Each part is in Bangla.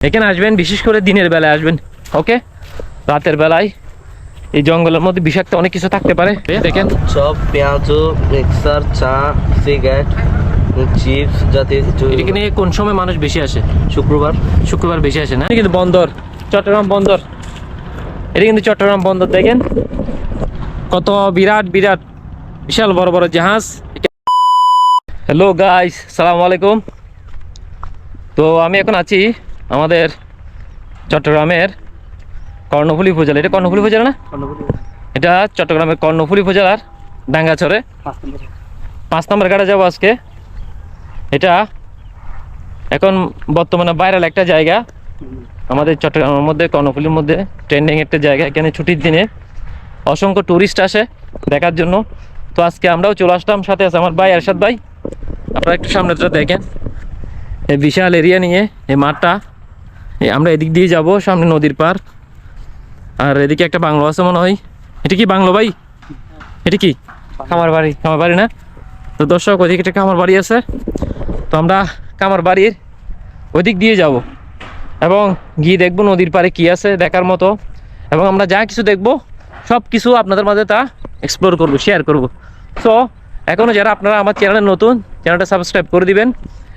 এখানে আসবেন বিশেষ করে দিনের বেলায় আসবেন ওকে? রাতের বেলায় এই জঙ্গলের মধ্যে বিষাক্ত অনেক কিছু থাকতে পারে দেখেন। চপ পেঁয়াজ মিক্সার চা সিগারেট চিপস জাতীয় এখানে কোন সময় মানুষ বেশি আসে? শুক্রবার। শুক্রবার বেশি আসে না? কিন্তু বন্দর চট্টগ্রাম বন্দর। এটা কিন্তু চট্টগ্রাম বন্দর দেখেন। কত বিরাট বিরাট বিশাল বড় বড় জাহাজ। হ্যালো গাইস সালাম আলাইকুম। তো আমি এখন আছি আমাদের চট্টগ্রামের কর্ণফুলী উপজেলা এটা কর্ণফুলী উপজেলা না? এটা চট্টগ্রামের কর্ণফুলী উপজেলার ডাঙ্গাচরে পাঁচ নম্বর গাড়ি যাব আজকে। এটা এখন বর্তমানে ভাইরাল একটা জায়গা। আমাদের চট্টগ্রামের মধ্যে কর্ণফুলির মধ্যে ট্রেন্ডিং একটা জায়গা। এখানে ছুটির দিনে অসংখ্য ট্যুরিস্ট আসে দেখার জন্য। তো আজকে আমরাও চলে আসলাম। সাথে আছে আমার ভাই আরশাদ ভাই। আপনারা একটু সামনেটা দেখেন। এই বিশাল এরিয়া নিয়ে এই মাঠটা। আমরা এদিক দিয়ে যাব সামনে নদীর পার আর এদিকে একটা বাংলো আছে মনে হয়। এটা কি বাংলো ভাই? এটা কি? খামার বাড়ি। খামার বাড়ি না? তো দর্শক ওইদিকে একটা খামার বাড়ি আছে। তো আমরা কামার বাড়ির ওইদিক দিয়ে যাব। এবং গিয়ে দেখব নদীর পাড়ে কি আছে দেখার মতো। এবং আমরা যা কিছু দেখব সব কিছু আপনাদের মাঝে তা এক্সপ্লোর করব শেয়ার করব। সো এখনও যারা আপনারা আমার চ্যানেলে নতুন চ্যানেলটা সাবস্ক্রাইব করে দিবেন।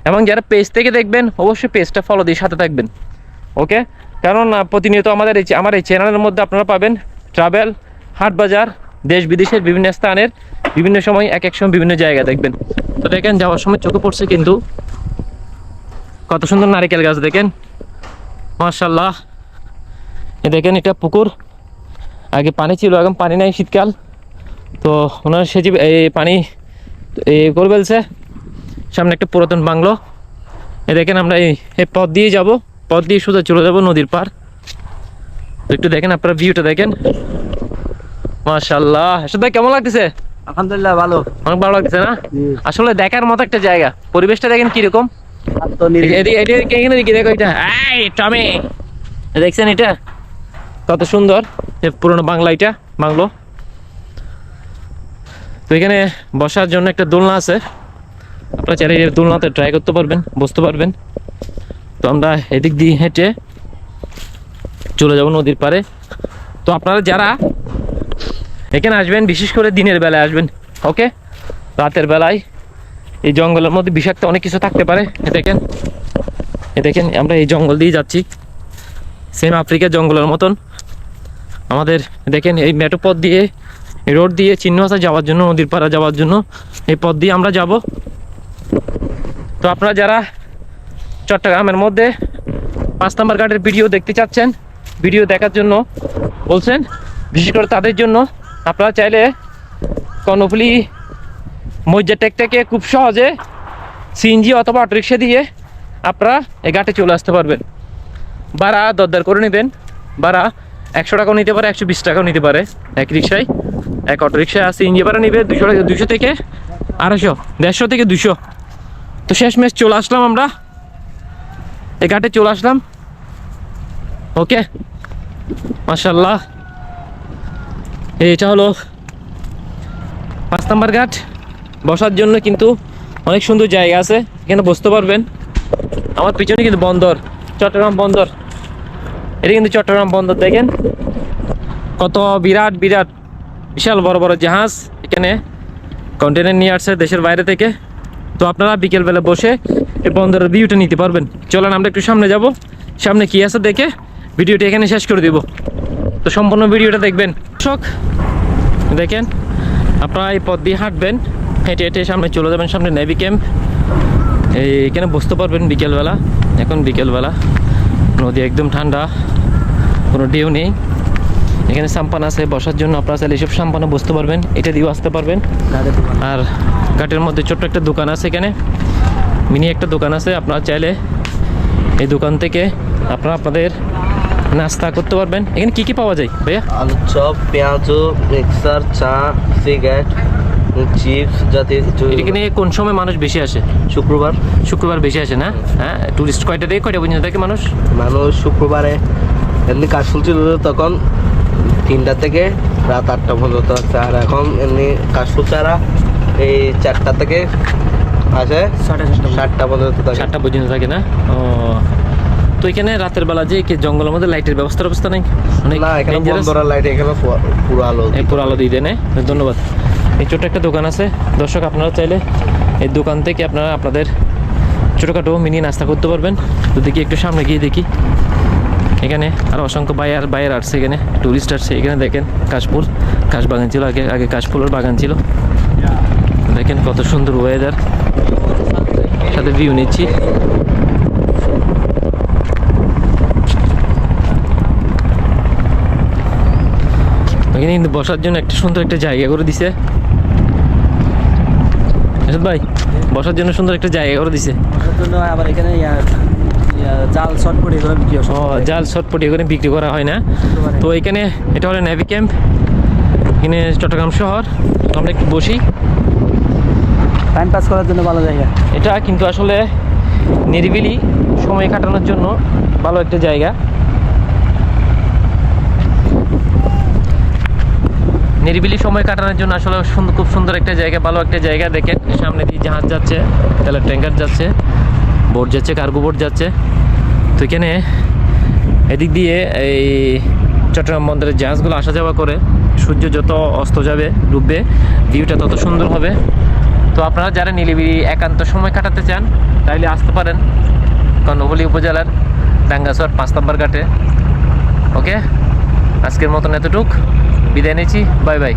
এবং যারা পেজ থেকে দেখবেন অবশ্যই পেজটা ফলো দিয়ে সাথে থাকবেন। ওকে? কারণ প্রতিনিয়ত আমাদের এই আমার এই চ্যানেলের মধ্যে আপনারা পাবেন ট্রাভেল, হাট বাজার, দেশ বিদেশের বিভিন্ন স্থানের বিভিন্ন সময় এক এক সময় বিভিন্ন জায়গা দেখবেন। তো দেখেন, যাওয়ার সময় চোখে পড়ছে কিন্তু কত সুন্দর নারিকেল গাছ দেখেন। মার্শাল্লাহ এ দেখেন, এটা পুকুর। আগে পানি ছিল, এখন পানি নাই শীতকাল। তো ওনার সেজি এই পানি এ করে ফেলছে। সামনে একটা পুরাতন বাংলো। এ দেখেন, আমরা এই পথ দিয়ে যাব। পথ দিয়ে সোজা চলে যাব নদীর পার একটু দেখেন আপনারা ভিউটা দেখেন। ভাই কেমন লাগতেছে? আলহামদুলিল্লাহ ভালো। অনেক ভালো লাগতেছে না? আসলে দেখার মতো একটা জায়গা। পরিবেশটা দেখেন কীরকম? দেখছেন এটা? কত সুন্দর। যে পুরনো বাংলা এটা বাংলো। তো এখানে বসার জন্য একটা দোলনা আছে। আপনার চাইলে দোলনাতে ট্রাই করতে পারবেন বসতে পারবেন। তো আমরা এদিক দিয়ে হেঁটে চলে যাব নদীর পাড়ে। তো আপনারা যারা এখানে আসবেন, বিশেষ করে দিনের বেলায় আসবেন ওকে রাতের বেলায় এই জঙ্গলের মধ্যে বিষাক্ত অনেক কিছু থাকতে পারে। দেখেন, এ দেখেন, আমরা এই জঙ্গল দিয়ে যাচ্ছি। সেম আফ্রিকা জঙ্গলের মতন। আমাদের, দেখেন, এই মেটো পথ দিয়ে রোড দিয়ে চিহ্নহাসা যাওয়ার জন্য, নদীর পাড়া যাওয়ার জন্য এই পথ দিয়ে আমরা যাব। তো আপনারা যারা চট্টগ্রামের মধ্যে পাঁচ নাম্বার ঘাটের ভিডিও দেখতে চাচ্ছেন। ভিডিও দেখার জন্য বলছেন, বিশেষ করে তাদের জন্য। আপনারা চাইলে কর্ণফুলি, মজ্জা টেক থেকে খুব সহজে সিএনজি অথবা অটোরিক্সা দিয়ে আপনারা এই ঘাটে চলে আসতে পারবেন। ভাড়া দরদার করে নেবেন। ভাড়া একশো টাকাও নিতে পারে, একশো বিশ টাকাও নিতে পারে। এক রিক্সায় এক অটো রিক্সায় সিএনজি ভাড়া নেবে দুশো টাকা, দুশো থেকে আড়াইশো, দেড়শো থেকে দুশো। তো শেষ ম্যাচ চলে আসলাম আমরা। এই ঘাটে চলে আসলাম। ওকে। মাশাল্লাহ এটা হলো পাঁচ নাম্বার ঘাট। বসার জন্য কিন্তু অনেক সুন্দর জায়গা আছে। এখানে বসতে পারবেন। আমার পিছনে কিন্তু বন্দর, চট্টগ্রাম বন্দর। এটা কিন্তু চট্টগ্রাম বন্দর, দেখেন। কত বিরাট বিরাট, বিশাল বড় বড় জাহাজ এখানে। কন্টেনার নিয়ে আসছে দেশের বাইরে থেকে। তো আপনারা বিকেলবেলা বসে এই বন্দরের ভিউটা নিতে পারবেন। চলেন আমরা একটু সামনে যাব। সামনে কি আছে দেখে ভিডিওটা এখানে শেষ করে দিব। তো সম্পূর্ণ ভিডিওটা দেখবেন। দর্শক, দেখেন, আপনারা এই পথ দিয়ে হাঁটবেন, হেঁটে হেঁটে সামনে চলে যাবেন, সামনে নেভি ক্যাম্প এই এখানে বসতে পারবেন বিকেলবেলা। এখন বিকেলবেলা, নদী একদম ঠান্ডা, কোনো ঢেউ নেই। এখানে সাম্পান আছে, বসার জন্য আপনারা চাইলে এসব সাম্পানে বসতে পারবেন, এটা দিয়েও আসতে পারবেন। আর ঘাটের মধ্যে ছোট্ট একটা দোকান আছে এখানে। মিনি একটা দোকান আছে আপনারা চাইলে এই দোকান থেকে আপনারা আপনাদের নাস্তা করতে পারবেন। এখানে কি কি পাওয়া যায় ভাইয়া? আলু চপ পেঁয়াজ মিক্সার চা সিগারেট চিপস জাতীয় কিছু। এখানে কোন সময় মানুষ বেশি আসে? শুক্রবার। শুক্রবার বেশি আসে না? হ্যাঁ টুরিস্ট কয়টা থেকে কয়টা পর্যন্ত থাকে মানুষ? মানুষ শুক্রবারে এমনি কাজ চলছিল তখন তিনটা থেকে রাত আটটা পর্যন্ত আর এখন এমনি কাজ চলছে এই চারটা থেকে আসে সাতটা পর্যন্ত থাকে। সাতটা পর্যন্ত থাকে না? ও। তো এখানে রাতের বেলা যে কি জঙ্গলের মধ্যে লাইটের ব্যবস্থার অবস্থা নেই? অনেক না এখানে বন্ধরা লাইট এখানে পুরো- আলো এই পুরো আলো দিয়ে দেয় ধন্যবাদ। এই ছোট্ট একটা দোকান আছে। দর্শক আপনারা চাইলে এই দোকান থেকে আপনারা আপনাদের ছোটোখাটো মিনি নাস্তা করতে পারবেন। তো দেখি একটু সামনে গিয়ে দেখি। এখানে আর অসংখ্য বায়ার বায়ার আসছে এখানে। টুরিস্ট আসছে এখানে দেখেন কাশফুল। কাশ বাগান ছিল আগে আগে কাশফুলের বাগান ছিল। দেখেন কত সুন্দর ওয়েদার সাথে ভিউ নিচ্ছি। এখানে কিন্তু বসার জন্য একটা সুন্দর একটা জায়গা করে দিছে। ভাই বসার জন্য সুন্দর একটা জায়গা করে দিছে। আবার এখানে জাল শর্ট করে বিক্রি জাল এখানে বিক্রি করা হয় না। তো এখানে এটা হলো নেভি ক্যাম্প এখানে চট্টগ্রাম শহর। আমরা একটু বসি। টাইম পাস করার জন্য ভালো জায়গা। এটা কিন্তু আসলে নিরিবিলি সময় কাটানোর জন্য ভালো একটা জায়গা। নিরিবিলি সময় কাটানোর জন্য আসলে সুন্দর খুব সুন্দর একটা জায়গা, ভালো একটা জায়গা দেখেন। সামনে দিয়ে জাহাজ যাচ্ছে, তেলের ট্যাঙ্কার যাচ্ছে, বোট যাচ্ছে কার্গো বোট যাচ্ছে। তো এখানে এদিক দিয়ে এই চট্টগ্রাম বন্দরের জাহাজগুলো আসা যাওয়া করে। সূর্য যত অস্ত যাবে, ডুববে ভিউটা তত সুন্দর হবে। তো আপনারা যারা নীলিবিড়ি একান্ত সময় কাটাতে চান, তাইলে আসতে পারেন কর্ণবলী উপজেলার ডাঙ্গাসর পাঁচ নম্বর ঘাটে। ওকে? আজকের মতন এতটুক। বিদায় নিয়েছি বাই বাই।